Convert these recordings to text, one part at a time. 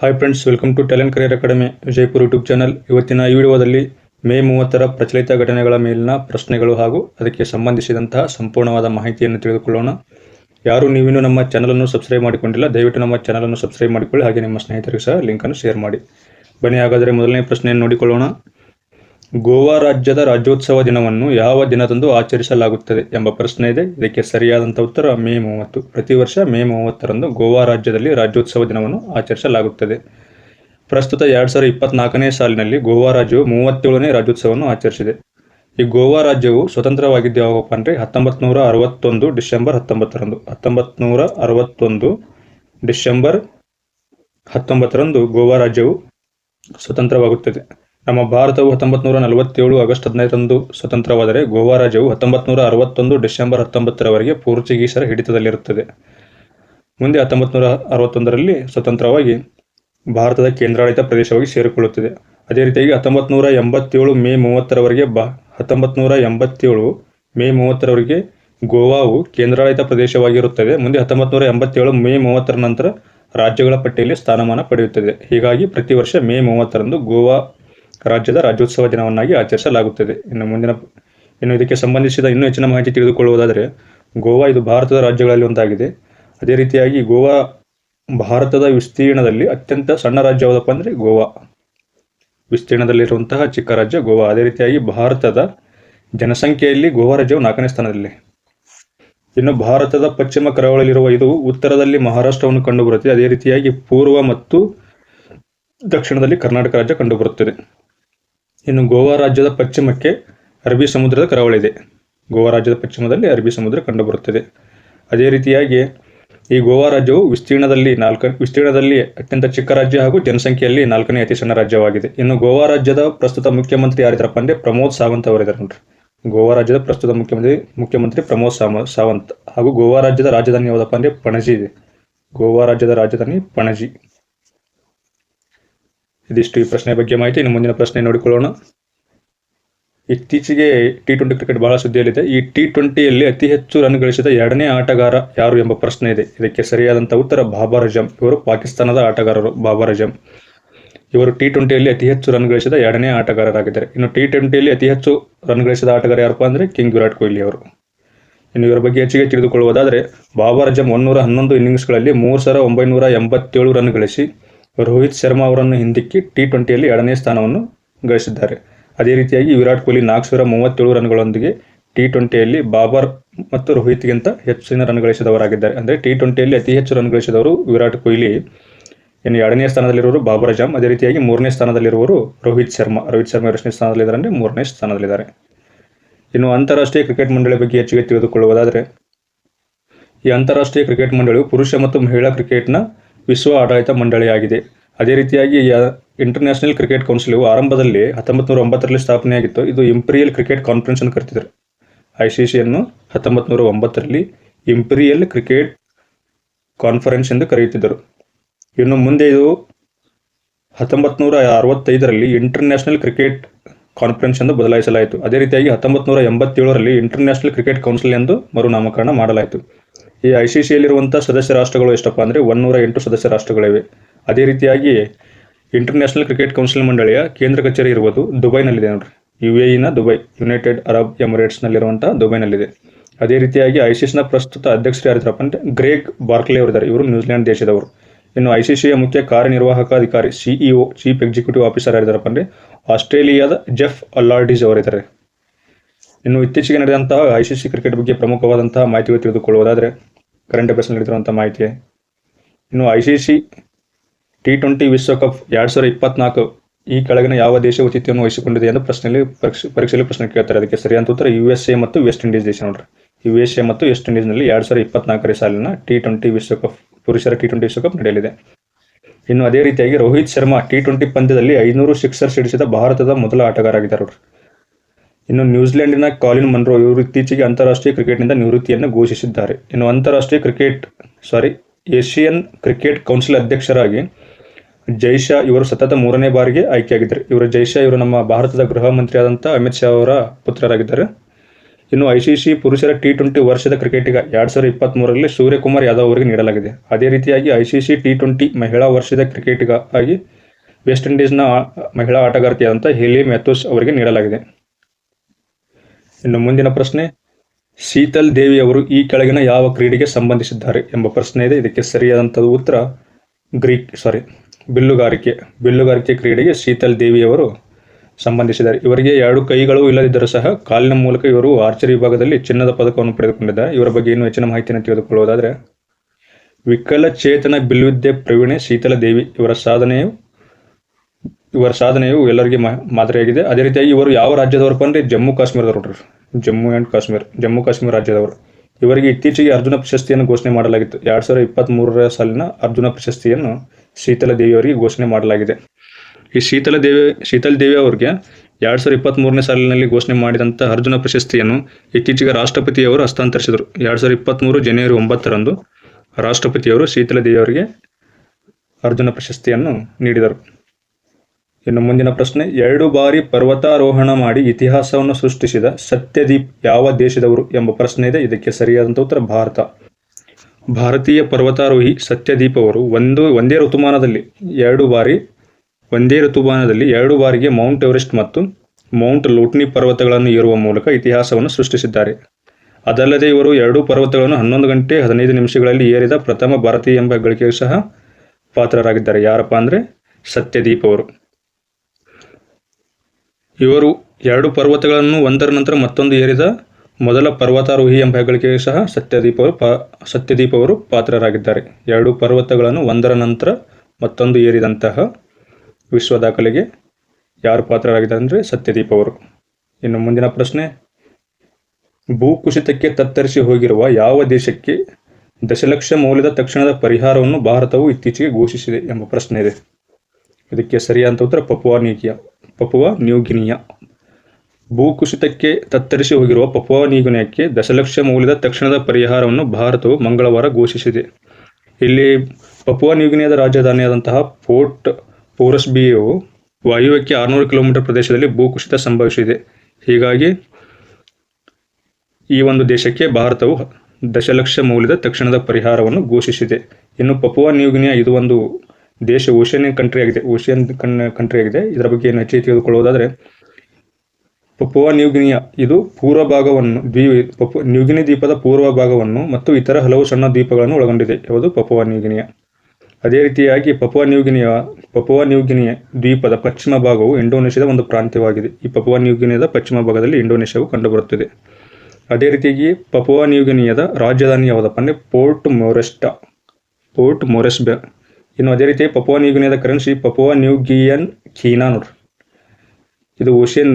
Hi friends welcome to talent career academy Vijayapura YouTube channel ಇವತ್ತಿನ ಈ ವಿಡಿಯೋದಲ್ಲಿ ಮೇ ಮೂವತ್ತರ ಪ್ರಚಲಿತ ಘಟನೆಗಳ ಮೇಲಿನ ಪ್ರಶ್ನೆಗಳು ಹಾಗೂ ಅದಕ್ಕೆ ಸಂಬಂಧಿಸಿದಂತಹ ಸಂಪೂರ್ಣವಾದ ಮಾಹಿತಿಯನ್ನು ತಿಳಿದುಕೊಳ್ಳೋಣ. ಯಾರು ನೀವಿನ್ನೂ ನಮ್ಮ ಚಾನಲನ್ನು ಸಬ್ಸ್ಕ್ರೈಬ್ ಮಾಡಿಕೊಂಡಿಲ್ಲ, ದಯವಿಟ್ಟು ನಮ್ಮ ಚಾನಲನ್ನು ಸಬ್ಸ್ಕ್ರೈಬ್ ಮಾಡಿಕೊಳ್ಳಿ. ಹಾಗೆ ನಿಮ್ಮ ಸ್ನೇಹಿತರಿಗೆ ಸಹ ಲಿಂಕನ್ನು ಶೇರ್ ಮಾಡಿ. ಬನ್ನಿ, ಹಾಗಾದರೆ ಮೊದಲನೇ ಪ್ರಶ್ನೆಯನ್ನು ನೋಡಿಕೊಳ್ಳೋಣ. ಗೋವಾ ರಾಜ್ಯದ ರಾಜ್ಯೋತ್ಸವ ದಿನವನ್ನು ಯಾವ ದಿನದಂದು ಆಚರಿಸಲಾಗುತ್ತದೆ ಎಂಬ ಪ್ರಶ್ನೆ ಇದೆ. ಇದಕ್ಕೆ ಸರಿಯಾದಂಥ ಉತ್ತರ ಮೇ ಮೂವತ್ತು. ಪ್ರತಿ ವರ್ಷ ಮೇ ಮೂವತ್ತರಂದು ಗೋವಾ ರಾಜ್ಯದಲ್ಲಿ ರಾಜ್ಯೋತ್ಸವ ದಿನವನ್ನು ಆಚರಿಸಲಾಗುತ್ತದೆ. ಪ್ರಸ್ತುತ ಎರಡು ಸಾವಿರದ ಇಪ್ಪತ್ನಾಲ್ಕನೇ ಸಾಲಿನಲ್ಲಿ ಗೋವಾ ರಾಜ್ಯವು ಮೂವತ್ತೇಳನೇ ರಾಜ್ಯೋತ್ಸವವನ್ನು ಆಚರಿಸಿದೆ. ಈ ಗೋವಾ ರಾಜ್ಯವು ಸ್ವತಂತ್ರವಾಗಿದ್ದು ಯಾವಾಗಪ್ಪ ಅಂದರೆ ಹತ್ತೊಂಬತ್ತು ನೂರ ಅರವತ್ತೊಂದು ಡಿಸೆಂಬರ್ ಹತ್ತೊಂಬತ್ತರಂದು. ಹತ್ತೊಂಬತ್ತು ನೂರ ಅರವತ್ತೊಂದು ಡಿಸೆಂಬರ್ ಹತ್ತೊಂಬತ್ತರಂದು ಗೋವಾ ರಾಜ್ಯವು ಸ್ವತಂತ್ರವಾಗುತ್ತದೆ. ನಮ್ಮ ಭಾರತವು ಹತ್ತೊಂಬತ್ತು ನೂರ ನಲವತ್ತೇಳು ಆಗಸ್ಟ್ ಹದಿನೈದರಂದು ಸ್ವತಂತ್ರವಾದರೆ ಗೋವಾ ರಾಜ್ಯವು ಹತ್ತೊಂಬತ್ತು ನೂರ ಅರವತ್ತೊಂದು ಡಿಸೆಂಬರ್ ಹತ್ತೊಂಬತ್ತರವರೆಗೆ ಪೋರ್ಚುಗೀಸರ ಹಿಡಿತದಲ್ಲಿರುತ್ತದೆ. ಮುಂದೆ ಹತ್ತೊಂಬತ್ತು ನೂರ ಅರವತ್ತೊಂದರಲ್ಲಿ ಸ್ವತಂತ್ರವಾಗಿ ಭಾರತದ ಕೇಂದ್ರಾಡಳಿತ ಪ್ರದೇಶವಾಗಿ ಸೇರಿಕೊಳ್ಳುತ್ತದೆ. ಅದೇ ರೀತಿಯಾಗಿ ಹತ್ತೊಂಬತ್ತು ನೂರ ಎಂಬತ್ತೇಳು ಮೇ ಮೂವತ್ತರವರೆಗೆ ಬಾ ಹತ್ತೊಂಬತ್ತು ನೂರ ಎಂಬತ್ತೇಳು ಮೇ ಮೂವತ್ತರವರೆಗೆ ಗೋವಾವು ಕೇಂದ್ರಾಡಳಿತ ಪ್ರದೇಶವಾಗಿರುತ್ತದೆ. ಮುಂದೆ ಹತ್ತೊಂಬತ್ತು ನೂರ ಎಂಬತ್ತೇಳು ಮೇ ಮೂವತ್ತರ ನಂತರ ರಾಜ್ಯಗಳ ಪಟ್ಟಿಯಲ್ಲಿ ಸ್ಥಾನಮಾನ ಪಡೆಯುತ್ತದೆ. ಹೀಗಾಗಿ ಪ್ರತಿ ವರ್ಷ ಮೇ ಮೂವತ್ತರಂದು ಗೋವಾ ರಾಜ್ಯದ ರಾಜ್ಯೋತ್ಸವ ದಿನವನ್ನಾಗಿ ಆಚರಿಸಲಾಗುತ್ತದೆ. ಇನ್ನು ಮುಂದಿನ, ಇನ್ನು ಇದಕ್ಕೆ ಸಂಬಂಧಿಸಿದ ಇನ್ನೂ ಹೆಚ್ಚಿನ ಮಾಹಿತಿ ತಿಳಿದುಕೊಳ್ಳುವುದಾದರೆ, ಗೋವಾ ಇದು ಭಾರತದ ರಾಜ್ಯಗಳಲ್ಲಿ ಒಂದಾಗಿದೆ. ಅದೇ ರೀತಿಯಾಗಿ ಗೋವಾ ಭಾರತದ ವಿಸ್ತೀರ್ಣದಲ್ಲಿ ಅತ್ಯಂತ ಸಣ್ಣ ರಾಜ್ಯ ಯಾವುದಪ್ಪ ಅಂದರೆ ಗೋವಾ. ವಿಸ್ತೀರ್ಣದಲ್ಲಿರುವಂತಹ ಚಿಕ್ಕ ರಾಜ್ಯ ಗೋವಾ. ಅದೇ ರೀತಿಯಾಗಿ ಭಾರತದ ಜನಸಂಖ್ಯೆಯಲ್ಲಿ ಗೋವಾ ರಾಜ್ಯವು ನಾಲ್ಕನೇ ಸ್ಥಾನದಲ್ಲಿ ಇನ್ನು ಭಾರತದ ಪಶ್ಚಿಮ ಕರಾವಳಿಯಲ್ಲಿರುವ ಇದು ಉತ್ತರದಲ್ಲಿ ಮಹಾರಾಷ್ಟ್ರವನ್ನು ಕಂಡುಬರುತ್ತದೆ. ಅದೇ ರೀತಿಯಾಗಿ ಪೂರ್ವ ಮತ್ತು ದಕ್ಷಿಣದಲ್ಲಿ ಕರ್ನಾಟಕ ರಾಜ್ಯ ಕಂಡುಬರುತ್ತದೆ. ಇನ್ನು ಗೋವಾ ರಾಜ್ಯದ ಪಶ್ಚಿಮಕ್ಕೆ ಅರಬ್ಬಿ ಸಮುದ್ರದ ಕರಾವಳಿ ಗೋವಾ ರಾಜ್ಯದ ಪಶ್ಚಿಮದಲ್ಲಿ ಅರಬ್ಬಿ ಸಮುದ್ರ ಕಂಡುಬರುತ್ತದೆ. ಅದೇ ರೀತಿಯಾಗಿ ಈ ಗೋವಾ ರಾಜ್ಯವು ವಿಸ್ತೀರ್ಣದಲ್ಲಿ ನಾಲ್ಕ, ವಿಸ್ತೀರ್ಣದಲ್ಲಿ ಅತ್ಯಂತ ಚಿಕ್ಕ ರಾಜ್ಯ ಹಾಗೂ ಜನಸಂಖ್ಯೆಯಲ್ಲಿ ನಾಲ್ಕನೇ ಅತಿ ಸಣ್ಣ ರಾಜ್ಯವಾಗಿದೆ. ಇನ್ನು ಗೋವಾ ರಾಜ್ಯದ ಪ್ರಸ್ತುತ ಮುಖ್ಯಮಂತ್ರಿ ಯಾರಿದ್ದಾರಪ್ಪ ಅಂದರೆ ಪ್ರಮೋದ್ ಸಾವಂತ್ ಅವರಿದ್ದಾರೆ ನೋಡ್ರಿ. ಗೋವಾ ರಾಜ್ಯದ ಪ್ರಸ್ತುತ ಮುಖ್ಯಮಂತ್ರಿ ಮುಖ್ಯಮಂತ್ರಿ ಪ್ರಮೋದ್ ಸಾಮ, ಸಾವಂತ್ ಹಾಗೂ ಗೋವಾ ರಾಜ್ಯದ ರಾಜಧಾನಿ ಯಾವುದಪ್ಪ ಅಂದರೆ ಪಣಜಿ ಇದೆ. ಗೋವಾ ರಾಜ್ಯದ ರಾಜಧಾನಿ ಪಣಜಿ. ಇದಿಷ್ಟು ಈ ಪ್ರಶ್ನೆ ಬಗ್ಗೆ ಮಾಹಿತಿ. ಇನ್ನು ಮುಂದಿನ ಪ್ರಶ್ನೆ ನೋಡಿಕೊಳ್ಳೋಣ. ಇತ್ತೀಚೆಗೆ ಟಿ ಟ್ವೆಂಟಿ ಕ್ರಿಕೆಟ್ ಬಹಳ ಸುದ್ದಿಯಲ್ಲಿದೆ. ಈ ಟಿ ಟ್ವೆಂಟಿಯಲ್ಲಿ ಅತಿ ಹೆಚ್ಚು ರನ್ ಗಳಿಸಿದ ಎರಡನೇ ಆಟಗಾರ ಯಾರು ಎಂಬ ಪ್ರಶ್ನೆ ಇದೆ. ಇದಕ್ಕೆ ಸರಿಯಾದಂಥ ಉತ್ತರ ಬಾಬರ್ ಅಜಮ್ ಇವರು ಪಾಕಿಸ್ತಾನದ ಆಟಗಾರರು ಬಾಬರ್ ಅಜಮ್ ಇವರು ಟಿ ಟ್ವೆಂಟಿಯಲ್ಲಿ ಅತಿ ಹೆಚ್ಚು ರನ್ ಗಳಿಸಿದ ಎರಡನೇ ಆಟಗಾರರಾಗಿದ್ದಾರೆ. ಇನ್ನು ಟಿ ಟ್ವೆಂಟಿಯಲ್ಲಿ ಅತಿ ಹೆಚ್ಚು ರನ್ ಗಳಿಸಿದ ಆಟಗಾರ ಯಾರಪ್ಪ ಅಂದರೆ ಕಿಂಗ್ ವಿರಾಟ್ ಕೊಹ್ಲಿ ಅವರು. ಇನ್ನು ಇವರ ಬಗ್ಗೆ ಹೆಚ್ಚಿಗೆ ತಿಳಿದುಕೊಳ್ಳುವುದಾದರೆ, ಬಾಬರ್ ಅಜಮ್ ಒನ್ನೂರ ಹನ್ನೊಂದು ಇನ್ನಿಂಗ್ಸ್ಗಳಲ್ಲಿ ಮೂರು ಸಾವಿರ ಒಂಬೈನೂರ ಎಂಬತ್ತೇಳು ರನ್ ಗಳಿಸಿ ರೋಹಿತ್ ಶರ್ಮಾ ಅವರನ್ನು ಹಿಂದಿಕ್ಕಿ ಟಿ ಟ್ವೆಂಟಿಯಲ್ಲಿ ಎರಡನೇ ಸ್ಥಾನವನ್ನು ಗಳಿಸಿದ್ದಾರೆ. ಅದೇ ರೀತಿಯಾಗಿ ವಿರಾಟ್ ಕೊಹ್ಲಿ ನಾಲ್ಕು ಸಾವಿರ ಮೂವತ್ತೇಳು ರನ್ಗಳೊಂದಿಗೆ ಟಿ ಟ್ವೆಂಟಿಯಲ್ಲಿ ಬಾಬರ್ ಮತ್ತು ರೋಹಿತ್ಗಿಂತ ಹೆಚ್ಚಿನ ರನ್ ಗಳಿಸಿದವರಾಗಿದ್ದಾರೆ. ಅಂದರೆ ಟಿ ಟ್ವೆಂಟಿಯಲ್ಲಿ ಅತಿ ಹೆಚ್ಚು ರನ್ ಗಳಿಸಿದವರು ವಿರಾಟ್ ಕೊಹ್ಲಿ. ಇನ್ನು ಎರಡನೇ ಸ್ಥಾನದಲ್ಲಿರುವರು ಬಾಬರ್ ಅಜಾಮ್ ಅದೇ ರೀತಿಯಾಗಿ ಮೂರನೇ ಸ್ಥಾನದಲ್ಲಿರುವವರು ರೋಹಿತ್ ಶರ್ಮಾ. ರೋಹಿತ್ ಶರ್ಮಾ ಎರಡನೇ ಸ್ಥಾನದಲ್ಲಿದ್ದಾರೆ ಅಂದರೆ ಮೂರನೇ ಸ್ಥಾನದಲ್ಲಿದ್ದಾರೆ. ಇನ್ನು ಅಂತಾರಾಷ್ಟ್ರೀಯ ಕ್ರಿಕೆಟ್ ಮಂಡಳಿ ಬಗ್ಗೆ ಹೆಚ್ಚಿಗೆ ತಿಳಿದುಕೊಳ್ಳುವುದಾದರೆ, ಈ ಅಂತಾರಾಷ್ಟ್ರೀಯ ಕ್ರಿಕೆಟ್ ಮಂಡಳಿಯು ಪುರುಷ ಮತ್ತು ಮಹಿಳಾ ಕ್ರಿಕೆಟ್ನ ವಿಶ್ವ ಆಡಳಿತ ಮಂಡಳಿಯಾಗಿದೆ ಅದೇ ರೀತಿಯಾಗಿ ಇಂಟರ್ನ್ಯಾಷನಲ್ ಕ್ರಿಕೆಟ್ ಕೌನ್ಸಿಲ್ ಆರಂಭದಲ್ಲಿ ಹತ್ತೊಂಬತ್ತು ನೂರ ಒಂಬತ್ತರಲ್ಲಿ ಸ್ಥಾಪನೆಯಾಗಿತ್ತು. ಇದು ಇಂಪೀರಿಯಲ್ ಕ್ರಿಕೆಟ್ ಕಾನ್ಫರೆನ್ಸ್ ಅನ್ನು ಕರೆತಿದ್ರು ಐ ಸಿ ಸಿಯನ್ನು ಹತ್ತೊಂಬತ್ತು ನೂರ ಒಂಬತ್ತರಲ್ಲಿ ಇಂಪೀರಿಯಲ್ ಕ್ರಿಕೆಟ್ ಕಾನ್ಫರೆನ್ಸ್ ಎಂದು ಕರೆಯುತ್ತಿದ್ದರು. ಇನ್ನು ಮುಂದೆ ಇದು ಹತ್ತೊಂಬತ್ತು ನೂರ ಅರವತ್ತೈದರಲ್ಲಿ ಇಂಟರ್ನ್ಯಾಷನಲ್ ಕ್ರಿಕೆಟ್ ಕಾನ್ಫರೆನ್ಸ್ ಎಂದು ಬದಲಾಯಿಸಲಾಯಿತು. ಅದೇ ರೀತಿಯಾಗಿ ಹತ್ತೊಂಬತ್ತು ನೂರ ಎಂಬತ್ತೇಳರಲ್ಲಿ ಇಂಟರ್ನ್ಯಾಷನಲ್ ಕ್ರಿಕೆಟ್ ಕೌನ್ಸಿಲ್ ಎಂದು ಮರುನಾಮಕರಣ ಮಾಡಲಾಯಿತು. ಈ ಐ ಸಿ ಸಿಯಲ್ಲಿರುವಂಥ ಸದಸ್ಯ ರಾಷ್ಟ್ರಗಳು ಎಷ್ಟಪ್ಪ ಅಂದರೆ ಒನ್ನೂರ ಎಂಟು ಸದಸ್ಯ ರಾಷ್ಟ್ರಗಳಿವೆ. ಅದೇ ರೀತಿಯಾಗಿ ಇಂಟರ್ನ್ಯಾಷನಲ್ ಕ್ರಿಕೆಟ್ ಕೌನ್ಸಿಲ್ ಮಂಡಳಿಯ ಕೇಂದ್ರ ಕಚೇರಿ ಇರುವುದು ದುಬೈನಲ್ಲಿದೆ ನೋಡ್ರಿ. U A E Dubai United Arab ಎಮಿರೇಟ್ಸ್ನಲ್ಲಿರುವಂಥ ದುಬೈನಲ್ಲಿದೆ. ಅದೇ ರೀತಿಯಾಗಿ ಐಸಿಸ್ನ ಪ್ರಸ್ತುತ ಅಧ್ಯಕ್ಷರು ಯಾರಿದ್ದಾರಪ್ಪ ಅಂದರೆ ಗ್ರೇಗ್ ಬಾರ್ಕ್ಲೆ ಅವರಿದ್ದಾರೆ. ಇವರು ನ್ಯೂಜಿಲೆಂಡ್ ದೇಶದವರು. ಇನ್ನು ಐ ಸಿ ಸಿಯ ಮುಖ್ಯ ಕಾರ್ಯನಿರ್ವಾಹಕ ಅಧಿಕಾರಿ ಸಿಇಒ ಚೀಫ್ ಎಕ್ಸಿಕ್ಯೂಟಿವ್ ಆಫೀಸರ್ ಯಾರಿದ್ದಾರಪ್ಪ ಅಂದರೆ ಆಸ್ಟ್ರೇಲಿಯಾದ ಜೆಫ್ ಅಲ್ಲಾರ್ಡಿಸ್ ಅವರಿದ್ದಾರೆ. ಇನ್ನು ಇತ್ತೀಚೆಗೆ ನಡೆದಂತಹ ಐ ಸಿ ಸಿ ಕ್ರಿಕೆಟ್ ಬಗ್ಗೆ ಪ್ರಮುಖವಾದಂತಹ ಮಾಹಿತಿಗಳು ತಿಳಿದುಕೊಳ್ಳುವುದಾದರೆ ಕರೆಂಟ್ ಅಫೇರ್ಸ್ ನಡೆದಿರುವಂಥ ಮಾಹಿತಿ. ಇನ್ನು I C C T twenty ವಿಶ್ವಕಪ್ ಎರಡು ಸಾವಿರದ ಇಪ್ಪತ್ನಾಲ್ಕು ಈ ಕೆಳಗಿನ ಯಾವ ದೇಶ ಆತಿಥ್ಯವನ್ನು ವಹಿಸಿಕೊಂಡಿದೆ ಎಂದು ಪ್ರಶ್ನೆಯಲ್ಲಿ ಪರೀಕ್ಷೆ, ಪರೀಕ್ಷೆಯಲ್ಲಿ ಪ್ರಶ್ನೆ ಕೇಳ್ತಾರೆ. ಅದಕ್ಕೆ ಸರಿಯಾದ ಉತ್ತರ ಯು ಎಸ್ ಎ ಮತ್ತು ವೆಸ್ಟ್ ಇಂಡೀಸ್ ದೇಶ ನೋಡ್ರಿ. ಯು ಎಸ್ ಎ ಮತ್ತು ವೆಸ್ಟ್ ಇಂಡೀಸ್ನಲ್ಲಿ ಎರಡು ಸಾವಿರದ ಇಪ್ಪತ್ನಾಲ್ಕರ ಸಾಲಿನ ಟಿ ಟ್ವೆಂಟಿ ವಿಶ್ವಕಪ್, ಪುರುಷರ ಟಿ ಟ್ವೆಂಟಿ ವಿಶ್ವಕಪ್ ನಡೆಯಲಿದೆ. ಇನ್ನು ಅದೇ ರೀತಿಯಾಗಿ ರೋಹಿತ್ ಶರ್ಮಾ ಟಿ ಟ್ವೆಂಟಿ ಪಂದ್ಯದಲ್ಲಿ ಐನೂರು ಸಿಕ್ಸರ್ ಸಿಡಿಸಿದ ಭಾರತದ ಮೊದಲ ಆಟಗಾರರಾಗಿದ್ದಾರೆ ಅವರು ಇನ್ನು ನ್ಯೂಜಿಲೆಂಡಿನ ಕಾಲಿನ್ ಮನ್ರೋ ಇವರು ಇತ್ತೀಚೆಗೆ ಅಂತಾರಾಷ್ಟ್ರೀಯ ಕ್ರಿಕೆಟ್ನಿಂದ ನಿವೃತ್ತಿಯನ್ನು ಘೋಷಿಸಿದ್ದಾರೆ. ಇನ್ನು ಅಂತಾರಾಷ್ಟ್ರೀಯ ಕ್ರಿಕೆಟ್ ಸಾರಿ ಏಷಿಯನ್ ಕ್ರಿಕೆಟ್ ಕೌನ್ಸಿಲ್ ಅಧ್ಯಕ್ಷರಾಗಿ ಜೈಶಾ ಇವರು ಸತತ ಮೂರನೇ ಬಾರಿಗೆ ಆಯ್ಕೆಯಾಗಿದ್ದಾರೆ. ಇವರು ಜೈಶಾ ಇವರು ನಮ್ಮ ಭಾರತದ ಗೃಹ ಮಂತ್ರಿಯಾದಂಥ ಅಮಿತ್ ಶಾ ಅವರ ಪುತ್ರರಾಗಿದ್ದಾರೆ. ಇನ್ನು ಐಸಿಸಿ ಪುರುಷರ ಟಿ ಟ್ವೆಂಟಿ ವರ್ಷದ ಕ್ರಿಕೆಟಿಗ ಎರಡು ಸಾವಿರದ ಇಪ್ಪತ್ತ್ಮೂರರಲ್ಲಿ ಸೂರ್ಯಕುಮಾರ್ ಯಾದವ್ ಅವರಿಗೆ ನೀಡಲಾಗಿದೆ. ಅದೇ ರೀತಿಯಾಗಿ ಐಸಿಸಿ ಟಿ ಟ್ವೆಂಟಿ ಮಹಿಳಾ ವರ್ಷದ ಕ್ರಿಕೆಟಿಗ ಆಗಿ ವೆಸ್ಟ್ ಇಂಡೀಸ್ನ ಮಹಿಳಾ ಆಟಗಾರ್ತಿಯಾದಂಥ ಹೇಲಿ ಮ್ಯಾಥ್ಯೂಸ್ ಅವರಿಗೆ ನೀಡಲಾಗಿದೆ. ಇನ್ನು ಮುಂದಿನ ಪ್ರಶ್ನೆ, ಶೀತಲ್ ದೇವಿ ಅವರು ಈ ಕೆಳಗಿನ ಯಾವ ಕ್ರೀಡೆಗೆ ಸಂಬಂಧಿಸಿದ್ದಾರೆ ಎಂಬ ಪ್ರಶ್ನೆ ಇದೆ. ಇದಕ್ಕೆ ಸರಿಯಾದಂಥ ಉತ್ತರ, ಗ್ರೀಕ್ ಸಾರಿ ಬಿಲ್ಲುಗಾರಿಕೆ. ಬಿಲ್ಲುಗಾರಿಕೆ ಕ್ರೀಡೆಗೆ ಶೀತಲ್ ದೇವಿ ಅವರು ಸಂಬಂಧಿಸಿದ್ದಾರೆ. ಇವರಿಗೆ ಎರಡು ಕೈಗಳು ಇಲ್ಲದಿದ್ದರೂ ಸಹ ಕಾಲಿನ ಮೂಲಕ ಇವರು ಆರ್ಚರಿ ವಿಭಾಗದಲ್ಲಿ ಚಿನ್ನದ ಪದಕವನ್ನು ಪಡೆದುಕೊಂಡಿದ್ದಾರೆ. ಇವರ ಬಗ್ಗೆ ಇನ್ನೂ ಹೆಚ್ಚಿನ ಮಾಹಿತಿಯನ್ನು ತೆಗೆದುಕೊಳ್ಳುವುದಾದರೆ ವಿಕಲಚೇತನ ಬಿಲ್ವಿದ್ಯೆ ಪ್ರವೀಣೆ ಶೀತಲ ದೇವಿ. ಇವರ ಸಾಧನೆಯು ಇವರ ಸಾಧನೆಯು ಎಲ್ಲರಿಗೆ ಮಾದರಿಯಾಗಿದೆ. ಅದೇ ರೀತಿಯಾಗಿ ಇವರು ಯಾವ ರಾಜ್ಯದವರು ಅಂದರೆ ಜಮ್ಮು ಕಾಶ್ಮೀರದವರು. ಜಮ್ಮು ಆ್ಯಂಡ್ ಕಾಶ್ಮೀರ್, ಜಮ್ಮು ಕಾಶ್ಮೀರ ರಾಜ್ಯದವರು. ಇವರಿಗೆ ಇತ್ತೀಚೆಗೆ ಅರ್ಜುನ ಪ್ರಶಸ್ತಿಯನ್ನು ಘೋಷಣೆ ಮಾಡಲಾಗಿತ್ತು. ಎರಡು ಸಾವಿರದ ಇಪ್ಪತ್ತ್ಮೂರರ ಸಾಲಿನ ಅರ್ಜುನ ಪ್ರಶಸ್ತಿಯನ್ನು ಶೀತಲ ದೇವಿಯವರಿಗೆ ಘೋಷಣೆ ಮಾಡಲಾಗಿದೆ. ಈ ಶೀತಲ ದೇವಿ, ಶೀತಲ್ ದೇವಿ ಅವರಿಗೆ ಎರಡು ಸಾವಿರದ ಇಪ್ಪತ್ತ್ಮೂರನೇ ಸಾಲಿನಲ್ಲಿ ಘೋಷಣೆ ಮಾಡಿದಂಥ ಅರ್ಜುನ ಪ್ರಶಸ್ತಿಯನ್ನು ಇತ್ತೀಚೆಗೆ ರಾಷ್ಟ್ರಪತಿಯವರು ಹಸ್ತಾಂತರಿಸಿದರು. ಎರಡು ಸಾವಿರದ ಇಪ್ಪತ್ತ್ಮೂರು ಜನವರಿ ಒಂಬತ್ತರಂದು ರಾಷ್ಟ್ರಪತಿಯವರು ಶೀತಲ ದೇವಿ ಅವರಿಗೆ ಅರ್ಜುನ ಪ್ರಶಸ್ತಿಯನ್ನು ನೀಡಿದರು. ಇನ್ನು ಮುಂದಿನ ಪ್ರಶ್ನೆ, ಎರಡು ಬಾರಿ ಪರ್ವತಾರೋಹಣ ಮಾಡಿ ಇತಿಹಾಸವನ್ನು ಸೃಷ್ಟಿಸಿದ ಸತ್ಯದೀಪ್ ಯಾವ ದೇಶದವರು ಎಂಬ ಪ್ರಶ್ನೆ ಇದೆ. ಇದಕ್ಕೆ ಸರಿಯಾದಂಥ ಉತ್ತರ ಭಾರತ. ಭಾರತೀಯ ಪರ್ವತಾರೋಹಿ ಸತ್ಯದೀಪ್ ಅವರು ಒಂದು, ಒಂದೇ ಋತುಮಾನದಲ್ಲಿ ಎರಡು ಬಾರಿ, ಒಂದೇ ಋತುಮಾನದಲ್ಲಿ ಎರಡು ಬಾರಿಗೆ ಮೌಂಟ್ ಎವರೆಸ್ಟ್ ಮತ್ತು ಮೌಂಟ್ ಲೂಟ್ನಿ ಪರ್ವತಗಳನ್ನು ಏರುವ ಮೂಲಕ ಇತಿಹಾಸವನ್ನು ಸೃಷ್ಟಿಸಿದ್ದಾರೆ. ಅದಲ್ಲದೆ ಇವರು ಎರಡೂ ಪರ್ವತಗಳನ್ನು ಹನ್ನೊಂದು ಗಂಟೆ ಹದಿನೈದು ನಿಮಿಷಗಳಲ್ಲಿ ಏರಿದ ಪ್ರಥಮ ಭಾರತೀಯ ಎಂಬ ಗಳಿಕೆಗೂ ಸಹ ಪಾತ್ರರಾಗಿದ್ದಾರೆ. ಯಾರಪ್ಪ ಅಂದರೆ ಸತ್ಯದೀಪ್ ಅವರು. ಇವರು ಎರಡು ಪರ್ವತಗಳನ್ನು ಒಂದರ ನಂತರ ಮತ್ತೊಂದು ಏರಿದ ಮೊದಲ ಪರ್ವತಾರೋಹಿ ಎಂಬ ಹೆಗ್ಗಳಿಕೆಗೆ ಸಹ ಸತ್ಯದೀಪ ಅವರು ಪಾ, ಸತ್ಯದೀಪ್ ಅವರು ಪಾತ್ರರಾಗಿದ್ದಾರೆ. ಎರಡು ಪರ್ವತಗಳನ್ನು ಒಂದರ ನಂತರ ಮತ್ತೊಂದು ಏರಿದಂತಹ ವಿಶ್ವ ದಾಖಲೆಗೆ ಯಾರು ಪಾತ್ರರಾಗಿದ್ದಾರೆ ಅಂದರೆ ಸತ್ಯದೀಪ್ ಅವರು. ಇನ್ನು ಮುಂದಿನ ಪ್ರಶ್ನೆ ಭೂಕುಸಿತಕ್ಕೆ ತತ್ತರಿಸಿ ಹೋಗಿರುವ ಯಾವ ದೇಶಕ್ಕೆ ದಶಲಕ್ಷ ಮೌಲ್ಯದ ತಕ್ಷಣದ ಪರಿಹಾರವನ್ನು ಭಾರತವು ಇತ್ತೀಚೆಗೆ ಘೋಷಿಸಿದೆ ಎಂಬ ಪ್ರಶ್ನೆ ಇದೆ. ಇದಕ್ಕೆ ಸರಿಯಾದ ಉತ್ತರ ಪಪುವಾ ಪಪುವಾ ನ್ಯೂಗಿನಿಯಾ. ಭೂಕುಸಿತಕ್ಕೆ ತತ್ತರಿಸಿ ಹೋಗಿರುವ ಪಪುವಾ ನ್ಯೂಗಿನಿಯಾಕ್ಕೆ ದಶಲಕ್ಷ ಮೌಲ್ಯದ ತಕ್ಷಣದ ಪರಿಹಾರವನ್ನು ಭಾರತವು ಮಂಗಳವಾರ ಘೋಷಿಸಿದೆ. ಇಲ್ಲಿ ಪಪುವಾ ನ್ಯೂಗಿನಿಯಾದ ರಾಜಧಾನಿಯಾದಂತಹ ಪೋರ್ಟ್ ಪೋರಸ್ಬಿಯು ವಾಯುವ್ಯಕ್ಕೆ ಆರುನೂರು ಕಿಲೋಮೀಟರ್ ಪ್ರದೇಶದಲ್ಲಿ ಭೂಕುಸಿತ ಸಂಭವಿಸಿದೆ. ಹೀಗಾಗಿ ಈ ಒಂದು ದೇಶಕ್ಕೆ ಭಾರತವು ದಶಲಕ್ಷ ಮೌಲ್ಯದ ತಕ್ಷಣದ ಪರಿಹಾರವನ್ನು ಘೋಷಿಸಿದೆ. ಇನ್ನು ಪಪುವಾ ನ್ಯೂಗಿನಿಯಾ ಇದು ಒಂದು ದೇಶ ಓಷಿಯನ್ ಕಂಟ್ರಿ ಆಗಿದೆ ಓಷಿಯನ್ ಕಂಟ್ರಿ ಆಗಿದೆ. ಇದರ ಬಗ್ಗೆ ಏನು ಹೆಚ್ಚಿಗೆ ತಿಳಿದುಕೊಳ್ಳುವುದಾದರೆ ಪಪುವಾ ನ್ಯೂಗಿನಿಯಾ ಇದು ಪೂರ್ವ ಭಾಗವನ್ನು, ದ್ವೀ ಪಪು ನ್ಯೂಗಿನಿ ದ್ವೀಪದ ಪೂರ್ವ ಭಾಗವನ್ನು ಮತ್ತು ಇತರ ಹಲವು ಸಣ್ಣ ದ್ವೀಪಗಳನ್ನು ಒಳಗೊಂಡಿದೆ. ಯಾವುದು ಪಪುವಾ ನ್ಯೂಗಿನಿಯಾ ಅದೇ ರೀತಿಯಾಗಿ ಪಪುವಾ ನ್ಯೂಗಿನಿಯಾ ಪಪುವಾ ನ್ಯೂಗಿನಿಯ ದ್ವೀಪದ ಪಶ್ಚಿಮ ಭಾಗವು ಇಂಡೋನೇಷ್ಯಾದ ಒಂದು ಪ್ರಾಂತ್ಯವಾಗಿದೆ. ಈ ಪಪುವಾ ನ್ಯೂಗಿನಿಯಾದ ಪಶ್ಚಿಮ ಭಾಗದಲ್ಲಿ ಇಂಡೋನೇಷ್ಯಾವು ಕಂಡುಬರುತ್ತದೆ. ಅದೇ ರೀತಿಯಾಗಿ ಪಪುವಾ ನ್ಯೂಗಿನಿಯಾದ ರಾಜಧಾನಿ ಯಾವುದಪ್ಪ ಅಂದರೆ ಪೋರ್ಟ್ ಮೊರೆಸ್ಟಾ ಪೋರ್ಟ್ ಮೊರೆಸ್ಬೆ ಇನ್ನು ಅದೇ ರೀತಿ Papua ನ್ಯೂಗಿನಿಯಾದ currency, Papua New Guinean kina ನೋಡ್ರಿ. ಇದು ಓಷಿಯನ್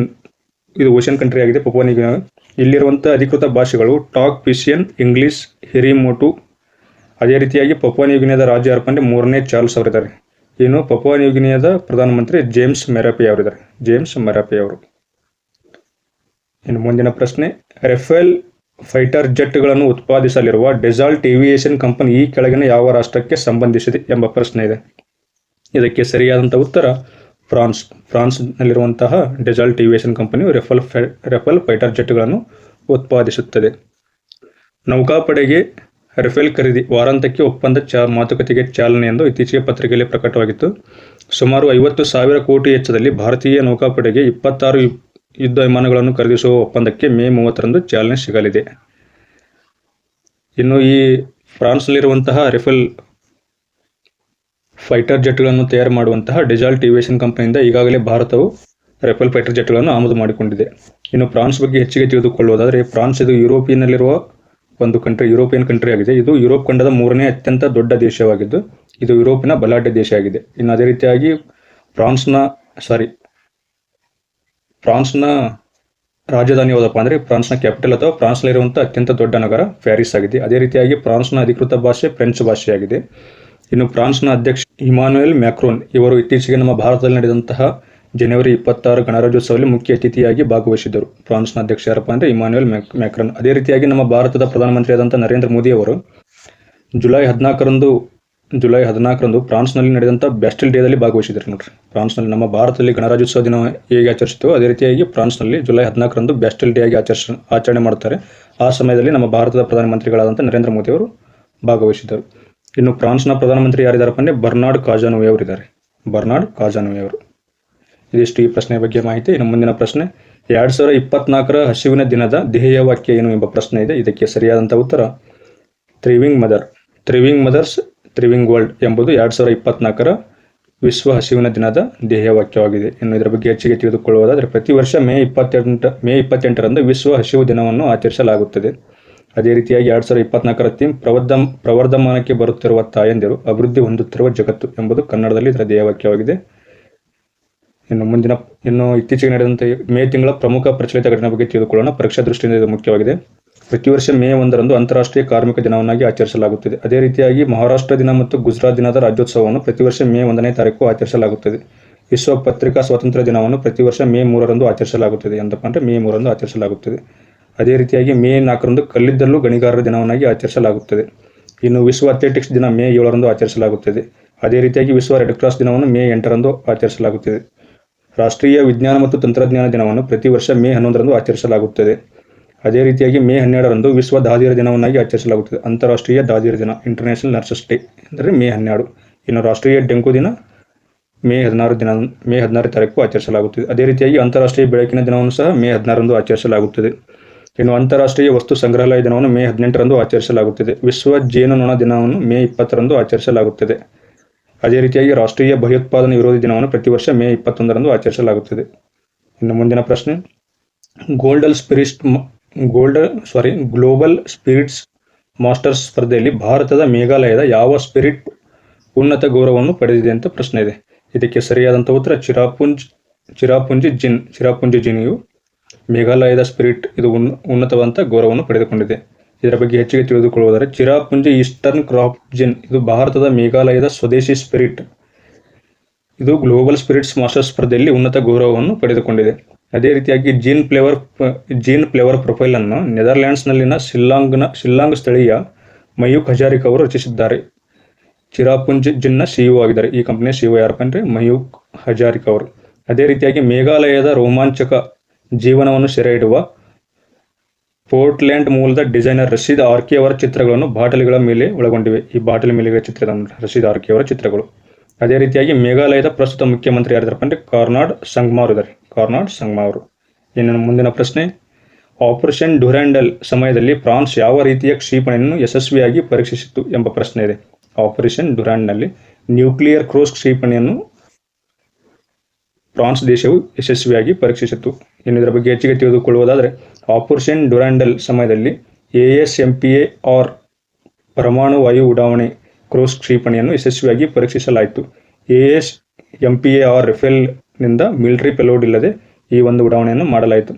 ಇದು ಓಷಿಯನ್ ಕಂಟ್ರಿ ಆಗಿದೆ ಪಪುವಾ ನ್ಯೂಗಿನಿಯಾ ಇಲ್ಲಿರುವಂಥ ಅಧಿಕೃತ ಭಾಷೆಗಳು ಟಾಕ್, ಪಿಷಿಯನ್, ಇಂಗ್ಲಿಷ್, ಹಿರಿಮೋಟು, ಅದೇ ರೀತಿಯಾಗಿ ಪಪುವಾ ನ್ಯೂಗಿನಿಯಾದ ರಾಜ್ಯ ಅರ್ಪಣೆ ಮೂರನೇ ಚಾರ್ಲ್ಸ್ ಅವರಿದ್ದಾರೆ. ಇನ್ನು ಪಪುವಾ ನ್ಯೂಗಿನಿಯಾದ ಪ್ರಧಾನಮಂತ್ರಿ ಜೇಮ್ಸ್ ಮೆರಾಪಿ ಅವರಿದ್ದಾರೆ. ಜೇಮ್ಸ್ ಮೆರಾಪಿ ಅವರು. ಇನ್ನು ಮುಂದಿನ ಪ್ರಶ್ನೆ, ರೆಫೇಲ್ ಫೈಟರ್ ಜೆಟ್ಗಳನ್ನು ಉತ್ಪಾದಿಸಲಿರುವ ಡೆಸಾಲ್ಟ್ ಏವಿಯೇಷನ್ ಕಂಪನಿ ಈ ಕೆಳಗಿನ ಯಾವ ರಾಷ್ಟ್ರಕ್ಕೆ ಸಂಬಂಧಿಸಿದೆ ಎಂಬ ಪ್ರಶ್ನೆ ಇದೆ. ಇದಕ್ಕೆ ಸರಿಯಾದಂಥ ಉತ್ತರ, ಫ್ರಾನ್ಸ್. ಫ್ರಾನ್ಸ್ನಲ್ಲಿರುವಂತಹ ಡೆಸಾಲ್ಟ್ ಏವಿಯೇಷನ್ ಕಂಪನಿಯು ರೆಫಲ್ ರೆಫಲ್ ಫೈಟರ್ ಜೆಟ್ಗಳನ್ನು ಉತ್ಪಾದಿಸುತ್ತದೆ. ನೌಕಾಪಡೆಗೆ ರೆಫೇಲ್ ಖರೀದಿ ವಾರಾಂತ್ಯಕ್ಕೆ ಒಪ್ಪಂದ ಚಾ, ಮಾತುಕತೆಗೆ ಚಾಲನೆ ಎಂದು ಇತ್ತೀಚೆಗೆ ಪತ್ರಿಕೆಯಲ್ಲಿ ಪ್ರಕಟವಾಗಿತ್ತು. ಸುಮಾರು ಐವತ್ತು ಸಾವಿರ ಕೋಟಿ ವೆಚ್ಚದಲ್ಲಿ ಭಾರತೀಯ ನೌಕಾಪಡೆಗೆ ಇಪ್ಪತ್ತಾರು ಯುದ್ಧ ವಿಮಾನಗಳನ್ನು ಖರೀದಿಸುವ ಒಪ್ಪಂದಕ್ಕೆ ಮೇ ಮೂವತ್ತರಂದು ಚಾಲನೆ ಸಿಗಲಿದೆ. ಇನ್ನು ಈ ಫ್ರಾನ್ಸ್ನಲ್ಲಿರುವಂತಹ ರೆಫೆಲ್ ಫೈಟರ್ ಜೆಟ್ಗಳನ್ನು ತಯಾರು ಮಾಡುವಂತಹ ಡಿಜಾಲ್ಟ್ ಏವಿಯೇಷನ್ ಕಂಪನಿಯಿಂದ ಈಗಾಗಲೇ ಭಾರತವು ರೆಫೆಲ್ ಫೈಟರ್ ಜೆಟ್ಗಳನ್ನು ಆಮದು ಮಾಡಿಕೊಂಡಿದೆ. ಇನ್ನು ಫ್ರಾನ್ಸ್ ಬಗ್ಗೆ ಹೆಚ್ಚಿಗೆ ತಿಳಿದುಕೊಳ್ಳುವುದಾದರೆ, ಫ್ರಾನ್ಸ್ ಇದು ಯುರೋಪಿಯನ್ನಲ್ಲಿರುವ ಒಂದು ಕಂಟ್ರಿ, ಯುರೋಪಿಯನ್ ಕಂಟ್ರಿ ಆಗಿದೆ. ಇದು ಯುರೋಪ್ ಖಂಡದ ಮೂರನೇ ಅತ್ಯಂತ ದೊಡ್ಡ ದೇಶವಾಗಿದ್ದು, ಇದು ಯುರೋಪಿನ ಬಲಾಢ್ಯ ದೇಶ ಆಗಿದೆ ಇನ್ನು ಅದೇ ರೀತಿಯಾಗಿ ಫ್ರಾನ್ಸ್ನ, ಸಾರಿ ಫ್ರಾನ್ಸ್ನ ರಾಜಧಾನಿ ಯಾವುದಪ್ಪ ಅಂದರೆ ಫ್ರಾನ್ಸ್ನ ಕ್ಯಾಪಿಟಲ್ ಅಥವಾ ಫ್ರಾನ್ಸ್ನಲ್ಲಿರುವಂಥ ಅತ್ಯಂತ ದೊಡ್ಡ ನಗರ ಪ್ಯಾರಿಸ್ ಆಗಿದೆ. ಅದೇ ರೀತಿಯಾಗಿ ಫ್ರಾನ್ಸ್ನ ಅಧಿಕೃತ ಭಾಷೆ ಫ್ರೆಂಚ್ ಭಾಷೆಯಾಗಿದೆ. ಇನ್ನು ಫ್ರಾನ್ಸ್ನ ಅಧ್ಯಕ್ಷ ಇಮಾನುಯಲ್ ಮ್ಯಾಕ್ರೋನ್ ಇವರು ಇತ್ತೀಚೆಗೆ ನಮ್ಮ ಭಾರತದಲ್ಲಿ ನಡೆದಂತಹ ಜನವರಿ ಇಪ್ಪತ್ತಾರು ಗಣರಾಜ್ಯೋತ್ಸವದಲ್ಲಿ ಮುಖ್ಯ ಅತಿಥಿಯಾಗಿ ಭಾಗವಹಿಸಿದ್ದರು. ಫ್ರಾನ್ಸ್ನ ಅಧ್ಯಕ್ಷ ಯಾರಪ್ಪ ಅಂದರೆ ಇಮಾನುಯಲ್ ಮ್ಯಾಕ್, ಮ್ಯಾಕ್ರನ್. ಅದೇ ರೀತಿಯಾಗಿ ನಮ್ಮ ಭಾರತದ ಪ್ರಧಾನಮಂತ್ರಿಯಾದಂಥ ನರೇಂದ್ರ ಮೋದಿ ಅವರು ಜುಲೈ ಹದಿನಾಲ್ಕರಂದು ಜುಲೈ ಹದಿನಾಲ್ಕರಂದು ಫ್ರಾನ್ಸ್ನಲ್ಲಿ ನಡೆದಂಥ ಬ್ಯಾಸ್ಟಿಲ್ ಡೇದಲ್ಲಿ ಭಾಗವಹಿಸಿದ್ರು ನೋಡ್ರಿ. ಫ್ರಾನ್ಸ್ನಲ್ಲಿ ನಮ್ಮ ಭಾರತದಲ್ಲಿ ಗಣರಾಜ್ಯೋತ್ಸವ ದಿನ ಹೇಗೆ ಆಚರಿಸಿತು ಅದೇ ರೀತಿಯಾಗಿ ಫ್ರಾನ್ಸ್ನಲ್ಲಿ ಜುಲೈ ಹದಿನಾಲ್ಕರಂದು ಬ್ಯಾಸ್ಟಿಲ್ ಡೇ ಆಗಿ ಆಚರಿಸ, ಆಚರಣೆ ಮಾಡ್ತಾರೆ. ಆ ಸಮಯದಲ್ಲಿ ನಮ್ಮ ಭಾರತದ ಪ್ರಧಾನಮಂತ್ರಿಗಳಾದಂಥ ನರೇಂದ್ರ ಮೋದಿ ಅವರು ಭಾಗವಹಿಸಿದ್ದರು. ಇನ್ನು ಫ್ರಾನ್ಸ್ನ ಪ್ರಧಾನಮಂತ್ರಿ ಯಾರಿದ್ದಾರಪ್ಪ ಅಂದರೆ ಬರ್ನಾಡ್ ಕಾಜಾನುವೆ ಅವರಿದ್ದಾರೆ. ಬರ್ನಾಡ್ ಕಾಜಾನುವೆ ಅವರು. ಇದಿಷ್ಟು ಈ ಪ್ರಶ್ನೆ ಬಗ್ಗೆ ಮಾಹಿತಿ. ಇನ್ನು ಮುಂದಿನ ಪ್ರಶ್ನೆ, ಎರಡು ಸಾವಿರ ಇಪ್ಪತ್ನಾಲ್ಕರ ಹಸಿವಿನ ದಿನದ ಧ್ಯೇಯ ವಾಕ್ಯ ಏನು ಎಂಬ ಪ್ರಶ್ನೆ ಇದೆ. ಇದಕ್ಕೆ ಸರಿಯಾದಂಥ ಉತ್ತರ, thriving mother. Thriving mothers thriving world ಎಂಬುದು ಎರಡು ಸಾವಿರ ಇಪ್ಪತ್ನಾಲ್ಕರ ವಿಶ್ವ ಹಸಿವಿನ ದಿನದ ಧ್ಯೇಯ ವಾಕ್ಯವಾಗಿದೆ. ಇನ್ನು ಇದರ ಬಗ್ಗೆ ಹೆಚ್ಚಿಗೆ ತಿಳಿದುಕೊಳ್ಳುವುದಾದರೆ, ಪ್ರತಿ ವರ್ಷ ಮೇ ಇಪ್ಪತ್ತೆಂಟು, ಮೇ ಇಪ್ಪತ್ತೆಂಟರಂದು ವಿಶ್ವ ಹಸಿವು ದಿನವನ್ನು ಆಚರಿಸಲಾಗುತ್ತದೆ. ಅದೇ ರೀತಿಯಾಗಿ ಎರಡು ಸಾವಿರದ ಇಪ್ಪತ್ನಾಲ್ಕರ ಥೀಮ್ ಪ್ರವರ್ಧ ಪ್ರವರ್ಧಮಾನಕ್ಕೆ ಬರುತ್ತಿರುವ ತಾಯಂದಿರು ಅಭಿವೃದ್ಧಿ ಹೊಂದುತ್ತಿರುವ ಜಗತ್ತು ಎಂಬುದು ಕನ್ನಡದಲ್ಲಿ ಇದರ ಧ್ಯೇಯವಾಕ್ಯವಾಗಿದೆ ಇನ್ನು ಮುಂದಿನ, ಇನ್ನು ಇತ್ತೀಚೆಗೆ ನಡೆದಂತೆ ಮೇ ತಿಂಗಳ ಪ್ರಮುಖ ಪ್ರಚಲಿತ ಘಟನೆ ಬಗ್ಗೆ ತಿಳಿದುಕೊಳ್ಳೋಣ. ಪರೀಕ್ಷಾ ದೃಷ್ಟಿಯಿಂದ ಇದು ಮುಖ್ಯವಾಗಿದೆ. ಪ್ರತಿ ವರ್ಷ ಮೇ ಒಂದರಂದು ಅಂತಾರಾಷ್ಟ್ರೀಯ ಕಾರ್ಮಿಕ ದಿನವನ್ನಾಗಿ ಆಚರಿಸಲಾಗುತ್ತದೆ. ಅದೇ ರೀತಿಯಾಗಿ ಮಹಾರಾಷ್ಟ್ರ ದಿನ ಮತ್ತು ಗುಜರಾತ್ ದಿನದ ರಾಜ್ಯೋತ್ಸವವನ್ನು ಪ್ರತಿ ವರ್ಷ ಮೇ ಒಂದನೇ ತಾರೀಕು ಆಚರಿಸಲಾಗುತ್ತದೆ. ವಿಶ್ವ ಪತ್ರಿಕಾ ಸ್ವಾತಂತ್ರ್ಯ ದಿನವನ್ನು ಪ್ರತಿ ವರ್ಷ ಮೇ ಮೂರರಂದು ಆಚರಿಸಲಾಗುತ್ತದೆ. ಎಂದಪ್ಪ ಅಂದರೆ ಮೇ ಮೂರರಂದು ಆಚರಿಸಲಾಗುತ್ತದೆ. ಅದೇ ರೀತಿಯಾಗಿ ಮೇ ನಾಲ್ಕರಂದು ಕಲ್ಲಿದ್ದಲು ಗಣಿಗಾರರ ದಿನವನ್ನಾಗಿ ಆಚರಿಸಲಾಗುತ್ತದೆ. ಇನ್ನು ವಿಶ್ವ ಅಥ್ಲೆಟಿಕ್ಸ್ ದಿನ ಮೇ ಏಳರಂದು ಆಚರಿಸಲಾಗುತ್ತದೆ. ಅದೇ ರೀತಿಯಾಗಿ ವಿಶ್ವ ರೆಡ್ ಕ್ರಾಸ್ ದಿನವನ್ನು ಮೇ ಎಂಟರಂದು ಆಚರಿಸಲಾಗುತ್ತದೆ. ರಾಷ್ಟ್ರೀಯ ವಿಜ್ಞಾನ ಮತ್ತು ತಂತ್ರಜ್ಞಾನ ದಿನವನ್ನು ಪ್ರತಿ ವರ್ಷ ಮೇ ಹನ್ನೊಂದರಂದು ಆಚರಿಸಲಾಗುತ್ತದೆ. ಅದೇ ರೀತಿಯಾಗಿ ಮೇ ಹನ್ನೆರಡರಂದು ವಿಶ್ವ ದಾದಿಯರ ದಿನವನ್ನಾಗಿ ಆಚರಿಸಲಾಗುತ್ತದೆ. ಅಂತಾರಾಷ್ಟ್ರೀಯ ದಾದಿಯರ ದಿನ ಇಂಟರ್ನ್ಯಾಷನಲ್ ನರ್ಸಸ್ ಡೇ ಅಂದರೆ ಮೇ ಹನ್ನೆರಡು. ಇನ್ನು ರಾಷ್ಟ್ರೀಯ ಡೆಂಕು ದಿನ ಮೇ ಹದಿನಾರು ದಿನ, ಮೇ ಹದಿನಾರು ತಾರೀಕು ಆಚರಿಸಲಾಗುತ್ತದೆ. ಅದೇ ರೀತಿಯಾಗಿ ಅಂತಾರಾಷ್ಟ್ರೀಯ ಬೆಳಕಿನ ದಿನವನ್ನು ಸಹ ಮೇ ಹದಿನಾರರಂದು ಆಚರಿಸಲಾಗುತ್ತದೆ. ಇನ್ನು ಅಂತಾರಾಷ್ಟ್ರೀಯ ವಸ್ತು ಸಂಗ್ರಹಾಲಯ ದಿನವನ್ನು ಮೇ ಹದಿನೆಂಟರಂದು ಆಚರಿಸಲಾಗುತ್ತದೆ. ವಿಶ್ವ ಜೇನುನೊಣ ದಿನವನ್ನು ಮೇ ಇಪ್ಪತ್ತರಂದು ಆಚರಿಸಲಾಗುತ್ತದೆ. ಅದೇ ರೀತಿಯಾಗಿ ರಾಷ್ಟ್ರೀಯ ಭಯೋತ್ಪಾದನೆ ವಿರೋಧಿ ದಿನವನ್ನು ಪ್ರತಿ ವರ್ಷ ಮೇ ಇಪ್ಪತ್ತೊಂದರಂದು ಆಚರಿಸಲಾಗುತ್ತದೆ. ಇನ್ನು ಮುಂದಿನ ಪ್ರಶ್ನೆ golden spirits golden sorry global spirits masters ಸ್ಪರ್ಧೆಯಲ್ಲಿ ಭಾರತದ ಮೇಘಾಲಯದ ಯಾವ ಸ್ಪಿರಿಟ್ ಉನ್ನತ ಗೌರವವನ್ನು ಪಡೆದಿದೆ ಅಂತ ಪ್ರಶ್ನೆ ಇದೆ. ಇದಕ್ಕೆ ಸರಿಯಾದಂಥ ಉತ್ತರ ಚಿರಾಪುಂಜ್, ಚಿರಾಪುಂಜಿ ಜಿನ್, ಚಿರಾಪುಂಜಿ ಜಿನಿಯು ಮೇಘಾಲಯದ ಸ್ಪಿರಿಟ್ ಇದು ಉನ್ ಉನ್ನತವಾದಂಥ ಗೌರವವನ್ನು ಪಡೆದುಕೊಂಡಿದೆ. ಇದರ ಬಗ್ಗೆ ಹೆಚ್ಚಿಗೆ ತಿಳಿದುಕೊಳ್ಳುವುದಾದರೆ, ಚಿರಾಪುಂಜಿ ಈಸ್ಟರ್ನ್ ಕ್ರಾಪ್ ಜಿನ್ ಇದು ಭಾರತದ ಮೇಘಾಲಯದ ಸ್ವದೇಶಿ ಸ್ಪಿರಿಟ್ ಇದು ಗ್ಲೋಬಲ್ ಸ್ಪಿರಿಟ್ಸ್ ಮಾಸ್ಟರ್ ಸ್ಪರ್ಧೆಯಲ್ಲಿ ಉನ್ನತ ಗೌರವವನ್ನು ಪಡೆದುಕೊಂಡಿದೆ. ಅದೇ ರೀತಿಯಾಗಿ gin flavour gin flavour profile ಅನ್ನು ನೆದರ್ಲ್ಯಾಂಡ್ಸ್ನಲ್ಲಿನ ಶಿಲ್ಲಾಂಗ್ನ, ಶಿಲ್ಲಾಂಗ್ ಸ್ಥಳೀಯ ಮಯೂಕ್ ಹಜಾರಿಕ್ ಅವರು ರಚಿಸಿದ್ದಾರೆ. ಚಿರಾಪುಂಜ್ ಜಿನ್ನ ಸಿಇಒ ಆಗಿದ್ದಾರೆ. ಈ ಕಂಪನಿಯ ಸಿಇಒ ಯಾರಪ್ಪ ಅಂದರೆ ಮಯೂಕ್ ಹಜಾರಿಕ್ ಅವರು. ಅದೇ ರೀತಿಯಾಗಿ ಮೇಘಾಲಯದ ರೋಮಾಂಚಕ ಜೀವನವನ್ನು ಸೆರೆ ಇಡುವ ಪೋರ್ಟ್ಲ್ಯಾಂಡ್ ಮೂಲದ ಡಿಸೈನರ್ ರಶೀದ್ ಆರ್ಕಿ ಅವರ ಚಿತ್ರಗಳನ್ನು ಬಾಟಲಿಗಳ ಮೇಲೆ ಒಳಗೊಂಡಿವೆ. ಈ ಬಾಟಲಿ ಮೇಲೆ ಚಿತ್ರದ ರಶೀದ್ ಆರ್ಕಿ ಅವರ ಚಿತ್ರಗಳು. ಅದೇ ರೀತಿಯಾಗಿ ಮೇಘಾಲಯದ ಪ್ರಸ್ತುತ ಮುಖ್ಯಮಂತ್ರಿ ಯಾರಿದ್ದಾರಪ್ಪ ಅಂದರೆ ಕಾರ್ನಾಡ್ ಸಂಗ್ಮಾ ಅವರು ಇದ್ದಾರೆ. ಕಾರ್ನಾಡ್ ಸಂಗ್ಮಾ ಅವರು ಇನ್ನು ಮುಂದಿನ ಪ್ರಶ್ನೆ, ಆಪರೇಷನ್ ಡುರ್ಯಾಂಡಲ್ ಸಮಯದಲ್ಲಿ ಫ್ರಾನ್ಸ್ ಯಾವ ರೀತಿಯ ಕ್ಷಿಪಣಿಯನ್ನು ಯಶಸ್ವಿಯಾಗಿ ಪರೀಕ್ಷಿಸಿತ್ತು ಎಂಬ ಪ್ರಶ್ನೆ ಇದೆ. ಆಪರೇಷನ್ ಡುರಾಂಡ್ನಲ್ಲಿ ನ್ಯೂಕ್ಲಿಯರ್ ಕ್ರೋಸ್ ಕ್ಷಿಪಣಿಯನ್ನು ಫ್ರಾನ್ಸ್ ದೇಶವು ಯಶಸ್ವಿಯಾಗಿ ಪರೀಕ್ಷಿಸಿತ್ತು. ಇನ್ನು ಇದರ ಬಗ್ಗೆ ಹೆಚ್ಚಿಗೆ ತಿಳಿದುಕೊಳ್ಳುವುದಾದರೆ, ಆಪರೇಷನ್ ಡುರ್ಯಾಂಡಲ್ ಸಮಯದಲ್ಲಿ A S M P A R ಪರಮಾಣು ವಾಯು ಉಡಾವಣೆ ಕ್ರೋಸ್ ಕ್ಷಿಪಣಿಯನ್ನು ಯಶಸ್ವಿಯಾಗಿ ಪರೀಕ್ಷಿಸಲಾಯಿತು. A S M P A R ರಿಫೆಲ್ನಿಂದ military payload ಇಲ್ಲದೆ ಈ ಒಂದು ಉಡಾವಣೆಯನ್ನು ಮಾಡಲಾಯಿತು.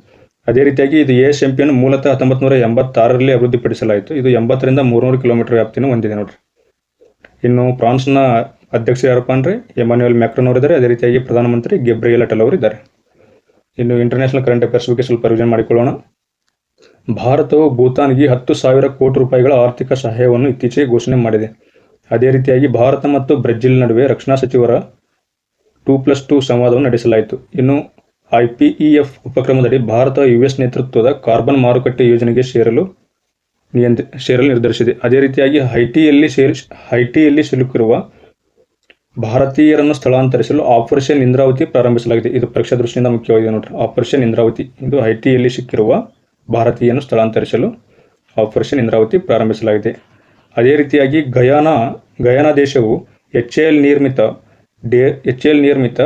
ಅದೇ ರೀತಿಯಾಗಿ ಇದು ಎ ಎಸ್ ಎಂ ಪಿಯನ್ನು ಮೂಲತಃ ಹತ್ತೊಂಬತ್ತು ನೂರ ಎಂಬತ್ತಾರರಲ್ಲಿ ಅಭಿವೃದ್ಧಿಪಡಿಸಲಾಯಿತು. ಇದು ಎಂಬತ್ತರಿಂದ ಮೂರುನೂರು ಕಿಲೋಮೀಟರ್ ವ್ಯಾಪ್ತಿಯನ್ನು ಹೊಂದಿದೆ ನೋಡ್ರಿ. ಇನ್ನು ಫ್ರಾನ್ಸ್ನ ಅಧ್ಯಕ್ಷ ಯಾರಪ್ಪ ಅಂದರೆ ಎಮಾನ್ಯುಯಲ್ ಮ್ಯಾಕ್ರನ್ ಅವರಿದ್ದಾರೆ. ಅದೇ ರೀತಿಯಾಗಿ ಪ್ರಧಾನಮಂತ್ರಿ ಗೆಬ್ರಿಯಲ್ ಅಟಲ್ ಅವರು ಇದ್ದಾರೆ. ಇನ್ನು ಇಂಟರ್ನ್ಯಾಷನಲ್ ಕರೆಂಟ್ ಅಫೇರ್ಸ್ ಬಗ್ಗೆ ಸ್ವಲ್ಪ ರಿವಿಷನ್ ಮಾಡಿಕೊಳ್ಳೋಣ. ಭಾರತವು ಭೂತಾನ್ಗೆ ಹತ್ತು ಸಾವಿರ ಕೋಟಿ ರೂಪಾಯಿಗಳ ಆರ್ಥಿಕ ಸಹಾಯವನ್ನು ಇತ್ತೀಚೆಗೆ ಘೋಷಣೆ ಮಾಡಿದೆ. ಅದೇ ರೀತಿಯಾಗಿ ಭಾರತ ಮತ್ತು ಬ್ರೆಜಿಲ್ ನಡುವೆ ರಕ್ಷಣಾ ಸಚಿವರ ಟೂ ಪ್ಲಸ್ ಟೂ ಸಂವಾದವನ್ನು ನಡೆಸಲಾಯಿತು. ಇನ್ನು ಐಪಿಇಎಫ್ ಉಪಕ್ರಮದಡಿ ಭಾರತ ಯುಎಸ್ ನೇತೃತ್ವದ ಕಾರ್ಬನ್ ಮಾರುಕಟ್ಟೆ ಯೋಜನೆಗೆ ಸೇರಲು ನಿಯಂತ್ರ ಸೇರಲು ನಿರ್ಧರಿಸಿದೆ. ಅದೇ ರೀತಿಯಾಗಿ ಹೈಟಿಯಲ್ಲಿ ಸೇರಿ, ಹೈಟಿಯಲ್ಲಿ ಸಿಲುಕಿರುವ ಭಾರತೀಯರನ್ನು ಸ್ಥಳಾಂತರಿಸಲು ಆಪರೇಷನ್ ಇಂದ್ರಾವತಿ ಪ್ರಾರಂಭಿಸಲಾಗಿದೆ. ಇದು ಪರೀಕ್ಷಾ ದೃಷ್ಟಿಯಿಂದ ಮುಖ್ಯವಾಗಿದೆ ನೋಡ್ರಿ. ಆಪರೇಷನ್ ಇಂದ್ರಾವತಿ. ಇದು ಹೈಟಿಯಲ್ಲಿ ಸಿಕ್ಕಿರುವ ಭಾರತೀಯರನ್ನು ಸ್ಥಳಾಂತರಿಸಲು ಆಪರೇಷನ್ ಇಂದ್ರಾವತಿ ಪ್ರಾರಂಭಿಸಲಾಗಿದೆ. ಅದೇ ರೀತಿಯಾಗಿ ಗಯಾನಾ ಗಯಾನಾ ದೇಶವು ಎಚ್ ಎಲ್ ನಿರ್ಮಿತ ಡೇ ಎಚ್ ಎಲ್ ನಿರ್ಮಿತ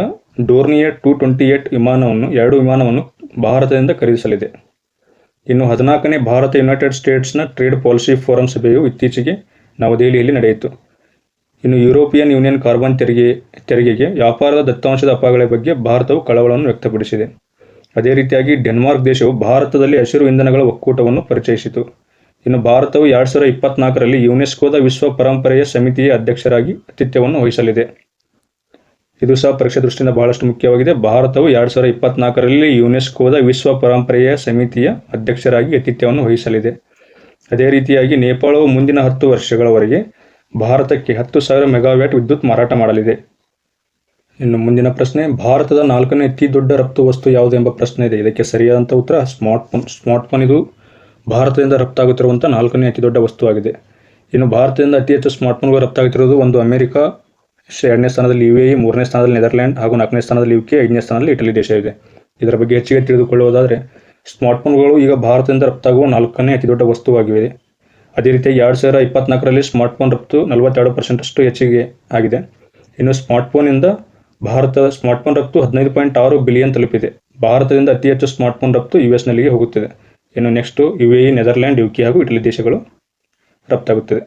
ಡೋರ್ನಿಯರ್ ಟು ಟ್ವೆಂಟಿ ಏಟ್ ವಿಮಾನವನ್ನು, ಎರಡು ವಿಮಾನವನ್ನು ಭಾರತದಿಂದ ಖರೀದಿಸಲಿದೆ. ಇನ್ನು ಹದಿನಾಲ್ಕನೇ ಭಾರತ ಯುನೈಟೆಡ್ ಸ್ಟೇಟ್ಸ್ನ ಟ್ರೇಡ್ ಪಾಲಿಸಿ ಫೋರಂ ಸಭೆಯು ಇತ್ತೀಚೆಗೆ ನವದೆಹಲಿಯಲ್ಲಿ ನಡೆಯಿತು. ಇನ್ನು ಯುರೋಪಿಯನ್ ಯೂನಿಯನ್ ಕಾರ್ಬನ್ ತೆರಿಗೆ, ತೆರಿಗೆಗೆ ವ್ಯಾಪಾರದ ದತ್ತಾಂಶದ ಅಪಾಯಗಳ ಬಗ್ಗೆ ಭಾರತವು ಕಳವಳವನ್ನು ವ್ಯಕ್ತಪಡಿಸಿದೆ. ಅದೇ ರೀತಿಯಾಗಿ ಡೆನ್ಮಾರ್ಕ್ ದೇಶವು ಭಾರತದಲ್ಲಿ ಹಸಿರು ಇಂಧನಗಳ ಒಕ್ಕೂಟವನ್ನು ಪರಿಚಯಿಸಿತು. ಇನ್ನು ಭಾರತವು ಎರಡು ಸಾವಿರದ ಇಪ್ಪತ್ನಾಲ್ಕರಲ್ಲಿ ಯುನೆಸ್ಕೋದ ವಿಶ್ವ ಪರಂಪರೆಯ ಸಮಿತಿಯ ಅಧ್ಯಕ್ಷರಾಗಿ ಆತಿಥ್ಯವನ್ನು ವಹಿಸಲಿದೆ. ಇದು ಸಹ ಪರೀಕ್ಷೆ ದೃಷ್ಟಿಯಿಂದ ಬಹಳಷ್ಟು ಮುಖ್ಯವಾಗಿದೆ. ಭಾರತವು ಎರಡು ಸಾವಿರದ ಇಪ್ಪತ್ನಾಲ್ಕರಲ್ಲಿ ಯುನೆಸ್ಕೋದ ವಿಶ್ವ ಪರಂಪರೆಯ ಸಮಿತಿಯ ಅಧ್ಯಕ್ಷರಾಗಿ ಆತಿಥ್ಯವನ್ನು ವಹಿಸಲಿದೆ. ಅದೇ ರೀತಿಯಾಗಿ ನೇಪಾಳವು ಮುಂದಿನ ಹತ್ತು ವರ್ಷಗಳವರೆಗೆ ಭಾರತಕ್ಕೆ ಹತ್ತು ಸಾವಿರ ಮೆಗಾವ್ಯಾಟ್ ವಿದ್ಯುತ್ ಮಾರಾಟ ಮಾಡಲಿದೆ. ಇನ್ನು ಮುಂದಿನ ಪ್ರಶ್ನೆ, ಭಾರತದ ನಾಲ್ಕನೇ ಅತಿ ದೊಡ್ಡ ರಫ್ತು ವಸ್ತು ಯಾವುದು ಎಂಬ ಪ್ರಶ್ನೆ ಇದೆ. ಇದಕ್ಕೆ ಸರಿಯಾದಂಥ ಉತ್ತರ, ಸ್ಮಾರ್ಟ್ಫೋನ್ ಸ್ಮಾರ್ಟ್ಫೋನ್ ಇದು ಭಾರತದಿಂದ ರಫ್ತಾಗುತ್ತಿರುವಂಥ ನಾಲ್ಕನೇ ಅತಿ ದೊಡ್ಡ ವಸ್ತುವಾಗಿದೆ. ಇನ್ನು ಭಾರತದಿಂದ ಅತಿ ಹೆಚ್ಚು ಸ್ಮಾರ್ಟ್ಫೋನ್ಗಳು ರಫ್ತಾಗುತ್ತಿರುವುದು ಒಂದು ಅಮೆರಿಕ ಎರಡನೇ ಸ್ಥಾನದಲ್ಲಿ ಯು ಎ ಮೂರನೇ ಸ್ಥಾನದಲ್ಲಿ ನೆದರ್ಲ್ಯಾಂಡ್ ಹಾಗೂ ನಾಲ್ಕನೇ ಸ್ಥಾನದಲ್ಲಿ ಯು ಕೆ ಐದನೇ ಸ್ಥಾನದಲ್ಲಿ ಇಟಲಿ ದೇಶ ಇದೆ. ಇದರ ಬಗ್ಗೆ ಹೆಚ್ಚಿಗೆ ತಿಳಿದುಕೊಳ್ಳುವುದಾದರೆ ಸ್ಮಾರ್ಟ್ಫೋನ್ಗಳು ಈಗ ಭಾರತದಿಂದ ರಫ್ತಾಗುವ ನಾಲ್ಕನೇ ಅತಿ ದೊಡ್ಡ ವಸ್ತುವಾಗಿವೆ. ಅದೇ ರೀತಿ ಎರಡು ಸಾವಿರ ಇಪ್ಪತ್ನಾಲ್ಕರಲ್ಲಿ ಸ್ಮಾರ್ಟ್ಫೋನ್ ರಫ್ತು ನಲವತ್ತೆರಡು ಪರ್ಸೆಂಟಷ್ಟು ಹೆಚ್ಚಿಗೆ ಆಗಿದೆ. ಇನ್ನು ಸ್ಮಾರ್ಟ್ಫೋನಿಂದ ಭಾರತದ ಸ್ಮಾರ್ಟ್ಫೋನ್ ರಫ್ತು ಹದಿನೈದು ಪಾಯಿಂಟ್ ಆರು ಬಿಲಿಯನ್ ತಲುಪಿದೆ. ಭಾರತದಿಂದ ಅತಿ ಹೆಚ್ಚು ಸ್ಮಾರ್ಟ್ಫೋನ್ ರಫ್ತು ಯು ಎಸ್ನಲ್ಲಿಗೆ ಹೋಗುತ್ತಿದೆ. ಇನ್ನು next U A Netherland U K ಹಾಗೂ ಇಟಲಿ ದೇಶಗಳು ರಫ್ತಾಗುತ್ತದೆ